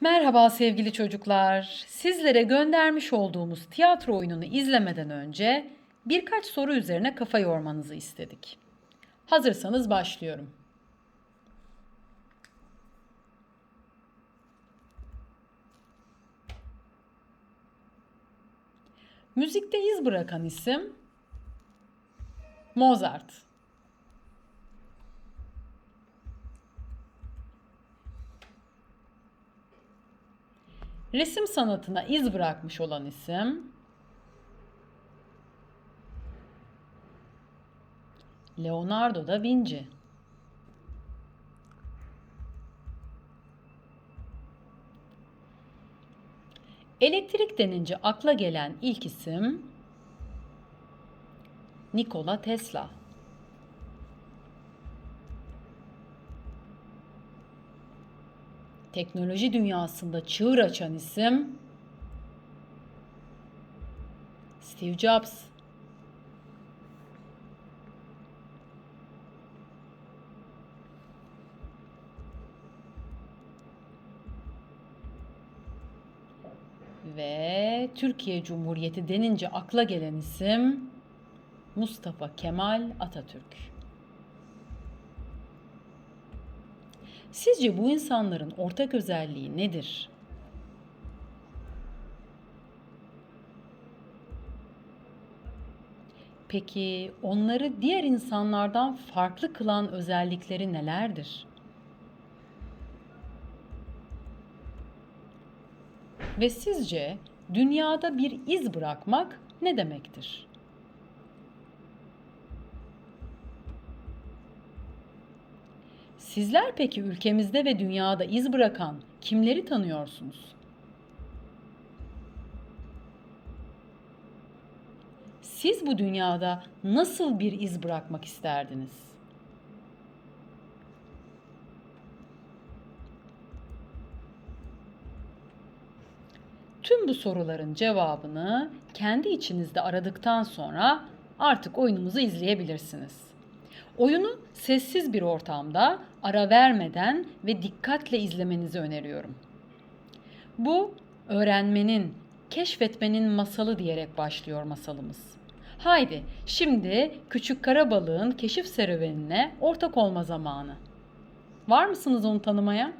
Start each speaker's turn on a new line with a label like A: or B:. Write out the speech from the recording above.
A: Merhaba sevgili çocuklar. Sizlere göndermiş olduğumuz tiyatro oyununu izlemeden önce birkaç soru üzerine kafa yormanızı istedik. Hazırsanız başlıyorum. Müzikte iz bırakan isim Mozart. Resim sanatına iz bırakmış olan isim Leonardo da Vinci. Elektrik denince akla gelen ilk isim Nikola Tesla. Teknoloji dünyasında çığır açan isim Steve Jobs. Ve Türkiye Cumhuriyeti denince akla gelen isim Mustafa Kemal Atatürk. Sizce bu insanların ortak özelliği nedir? Peki onları diğer insanlardan farklı kılan özellikleri nelerdir? Ve sizce dünyada bir iz bırakmak ne demektir? Sizler peki ülkemizde ve dünyada iz bırakan kimleri tanıyorsunuz? Siz bu dünyada nasıl bir iz bırakmak isterdiniz? Tüm bu soruların cevabını kendi içinizde aradıktan sonra artık oyunumuzu izleyebilirsiniz. Oyunu sessiz bir ortamda ara vermeden ve dikkatle izlemenizi öneriyorum. Bu öğrenmenin, keşfetmenin masalı diyerek başlıyor masalımız. Haydi şimdi küçük kara balığın keşif serüvenine ortak olma zamanı. Var mısınız onu tanımaya?